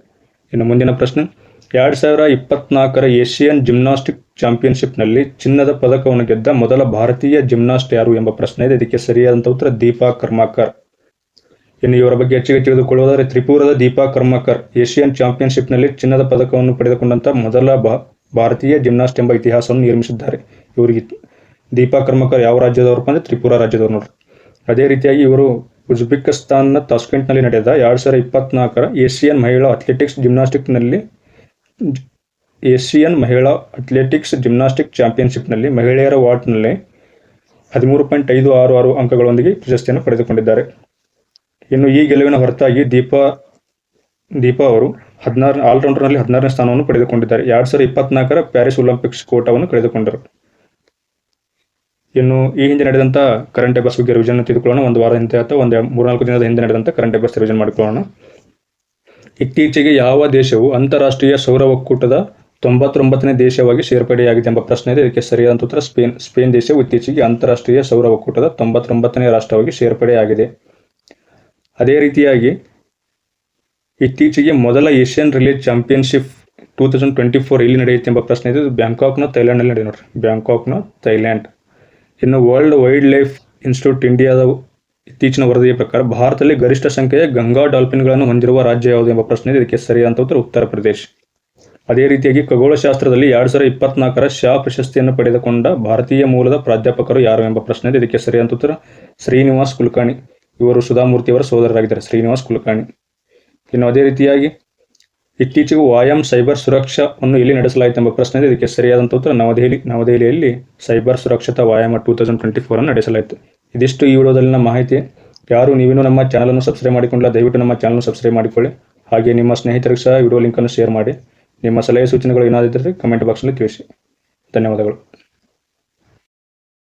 ಇನ್ನು ಮುಂದಿನ ಪ್ರಶ್ನೆ, ಎರಡು ಸಾವಿರ ಇಪ್ಪತ್ನಾಲ್ಕರ ಏಷ್ಯನ್ ಜಿಮ್ನಾಸ್ಟಿಕ್ ಚಾಂಪಿಯನ್ಶಿಪ್ನಲ್ಲಿ ಚಿನ್ನದ ಪದಕವನ್ನು ಗೆದ್ದ ಮೊದಲ ಭಾರತೀಯ ಜಿಮ್ನಾಸ್ಟ್ ಯಾರು ಎಂಬ ಪ್ರಶ್ನೆ ಇದೆ. ಇದಕ್ಕೆ ಸರಿಯಾದಂಥ ಉತ್ತರ ದೀಪಾ ಕರ್ಮಾಕರ್. ಇನ್ನು ಇವರ ಬಗ್ಗೆ ಹೆಚ್ಚಿಗೆ ತಿಳಿದುಕೊಳ್ಳುವುದಾದರೆ, ತ್ರಿಪುರದ ದೀಪಾ ಕರ್ಮಾಕರ್ ಏಷ್ಯನ್ ಚಾಂಪಿಯನ್ಶಿಪ್ನಲ್ಲಿ ಚಿನ್ನದ ಪದಕವನ್ನು ಪಡೆದುಕೊಂಡಂಥ ಮೊದಲ ಭಾರತೀಯ ಜಿಮ್ನಾಸ್ಟ್ ಎಂಬ ಇತಿಹಾಸವನ್ನು ನಿರ್ಮಿಸಿದ್ದಾರೆ. ಇವರಿಗೆ ದೀಪಾ ಕರ್ಮಕರ್ ಯಾವ ರಾಜ್ಯದವರು ಅಂದರೆ ತ್ರಿಪುರ ರಾಜ್ಯದವರು ನೋಡ್ರಿ. ಅದೇ ರೀತಿಯಾಗಿ ಇವರು ಉಜ್ಬೆಕಿಸ್ತಾನ್ನ ತಾಸ್ಕೆಂಟ್ನಲ್ಲಿ ನಡೆದ ಎರಡು ಸಾವಿರ ಇಪ್ಪತ್ನಾಲ್ಕರ ಏಷಿಯನ್ ಮಹಿಳಾ ಅಥ್ಲೆಟಿಕ್ಸ್ ಜಿಮ್ನಾಸ್ಟಿಕ್ನಲ್ಲಿ ಏಷಿಯನ್ ಮಹಿಳಾ ಅಥ್ಲೆಟಿಕ್ಸ್ ಜಿಮ್ನಾಸ್ಟಿಕ್ ಚಾಂಪಿಯನ್ಶಿಪ್ನಲ್ಲಿ ಮಹಿಳೆಯರ ವಾರ್ಡ್ನಲ್ಲಿ ಹದಿಮೂರು ಪಾಯಿಂಟ್ ಐದು ಆರು ಆರು ಅಂಕಗಳೊಂದಿಗೆ ಪ್ರಶಸ್ತಿಯನ್ನು ಪಡೆದುಕೊಂಡಿದ್ದಾರೆ. ಇನ್ನು ಈ ಗೆಲುವಿನ ಹೊರತಾಗಿ ದೀಪಾ ದೀಪಾ ಅವರು ಹದಿನಾರು, ಆಲ್ರೌಂಡರ್ನಲ್ಲಿ ಹದಿನಾರನೇ ಸ್ಥಾನವನ್ನು ಪಡೆದುಕೊಂಡಿದ್ದಾರೆ. ಎರಡು ಸಾವಿರದ ಇಪ್ಪತ್ನಾಲ್ಕರ ಪ್ಯಾರಿಸ್ ಒಲಿಂಪಿಕ್ಸ್ ಕೋಟಾವನ್ನು ಕಳೆದುಕೊಂಡರು. ಇನ್ನು ಈ ಹಿಂದೆ ನಡೆದಂಥ ಕರೆಂಟ್ ಅಫೇರ್ಸ್ ಬಗ್ಗೆ ರಿವಿಷನ್ ತೆಗೆದುಕೊಳ್ಳೋಣ. ಒಂದು ವಾರ ಹಿಂದೆ ಅಥವಾ ಒಂದು ಮೂರ್ನಾಲ್ಕು ದಿನದ ಹಿಂದೆ ನಡೆದಂಥ ಕರೆಂಟ್ ಅಫೇರ್ಸ್ ರಿವಿಷನ್ ಮಾಡಿಕೊಳ್ಳೋಣ. ಇತ್ತೀಚೆಗೆ ಯಾವ ದೇಶವು ಅಂತಾರಾಷ್ಟ್ರೀಯ ಸೌರ ಒಕ್ಕೂಟದ ತೊಂಬತ್ತೊಂಬತ್ತನೇ ದೇಶವಾಗಿ ಸೇರ್ಪಡೆಯಾಗಿದೆ ಎಂಬ ಪ್ರಶ್ನೆ ಇದೆ. ಇದಕ್ಕೆ ಸರಿಯಾದ ಉತ್ತರ ಸ್ಪೇನ್ ಸ್ಪೇನ್ ದೇಶವು ಇತ್ತೀಚೆಗೆ ಅಂತಾರಾಷ್ಟ್ರೀಯ ಸೌರ ಒಕ್ಕೂಟದ ತೊಂಬತ್ತೊಂಬತ್ತನೇ ರಾಷ್ಟ್ರವಾಗಿ ಸೇರ್ಪಡೆಯಾಗಿದೆ. ಅದೇ ರೀತಿಯಾಗಿ ಇತ್ತೀಚೆಗೆ ಮೊದಲ Asian relay championship two thousand twenty four ಎಲ್ಲಿ ನಡೆಯುತ್ತೆ ಎಂಬ ಪ್ರಶ್ನೆ ಇದೆ ಬ್ಯಾಂಕಾಕ್ನ, ಥೈಲ್ಯಾಂಡ್ನಲ್ಲಿ ನಡೆಯುತ್ತೆ ನೋಡ್ರಿ. ಬ್ಯಾಂಕಾಕ್ನ, ಥೈಲ್ಯಾಂಡ್. ಇನ್ನು ವರ್ಲ್ಡ್ ವೈಲ್ಡ್ ಲೈಫ್ ಇನ್ಸ್ಟಿಟ್ಯೂಟ್ ಇಂಡಿಯಾದ ಇತ್ತೀಚಿನ ವರದಿಯ ಪ್ರಕಾರ ಭಾರತದಲ್ಲಿ ಗರಿಷ್ಠ ಸಂಖ್ಯೆಯ ಗಂಗಾ ಡಾಲ್ಫಿನ್ಗಳನ್ನು ಹೊಂದಿರುವ ರಾಜ್ಯ ಯಾವುದು ಎಂಬ ಪ್ರಶ್ನೆ ಇದೆ. ಇದಕ್ಕೆ ಸರಿಯಾದ ಉತ್ತರ ಉತ್ತರ ಪ್ರದೇಶ್. ಅದೇ ರೀತಿಯಾಗಿ ಖಗೋಳಶಾಸ್ತ್ರದಲ್ಲಿ ಎರಡು ಸಾವಿರದ ಇಪ್ಪತ್ನಾಲ್ಕರ ಶಾ ಪ್ರಶಸ್ತಿಯನ್ನು ಪಡೆದುಕೊಂಡ ಭಾರತೀಯ ಮೂಲದ ಪ್ರಾಧ್ಯಾಪಕರು ಯಾರು ಎಂಬ ಪ್ರಶ್ನೆ ಇದೆ. ಇದಕ್ಕೆ ಸರಿಯಾದ ಉತ್ತರ ಶ್ರೀನಿವಾಸ್ ಕುಲಕರ್ಣಿ. ಇವರು ಸುಧಾಮೂರ್ತಿಯವರ ಸೋದರರಾಗಿದ್ದಾರೆ. ಶ್ರೀನಿವಾಸ್ ಕುಲಕರ್ಣಿ. ಇನ್ನು ಅದೇ ರೀತಿಯಾಗಿ ಇತ್ತೀಚೆಗೆ ವಾಯಾಮ್ ಸೈಬರ್ ಸುರಕ್ಷಾವನ್ನು ಎಲ್ಲಿ ನಡೆಸಲಾಯಿತು ಎಂಬ ಪ್ರಶ್ನೆ ಇದೆ ಇದಕ್ಕೆ ಸರಿಯಾದಂಥ ಉತ್ತರ ನವದೆಹಲಿ, ನವದೆಹಲಿಯಲ್ಲಿ ಸೈಬರ್ ಸುರಕ್ಷತಾ ವಾಯಾಮ ಟೂ ತೌಸಂಡ್ ಟ್ವೆಂಟಿ ಫೋರನ್ನು ನಡೆಸಲಾಯಿತು. ಇದಿಷ್ಟು ಈ ವಿಡಿಯೋದಲ್ಲಿನ ಮಾಹಿತಿ. ಯಾರು ನೀವಿನ್ನೂ ನಮ್ಮ ಚಾನಲನ್ನು ಸಬ್ಸ್ಕ್ರೈಬ್ ಮಾಡಿಕೊಂಡಿಲ್ಲ, ದಯವಿಟ್ಟು ನಮ್ಮ ಚಾನಲ್ ಸಬ್ಸ್ಕ್ರೈಬ್ ಮಾಡಿಕೊಳ್ಳಿ. ಹಾಗೆ ನಿಮ್ಮ ಸ್ನೇಹಿತರಿಗೆ ಸಹ ವಿಡಿಯೋ ಲಿಂಕನ್ನು ಶೇರ್ ಮಾಡಿ. ನಿಮ್ಮ ಸಲಹೆ ಸೂಚನೆಗಳು ಏನಾದಿದ್ದರೆ ಕಮೆಂಟ್ ಬಾಕ್ಸ್ನಲ್ಲಿ ತಿಳಿಸಿ. ಧನ್ಯವಾದಗಳು.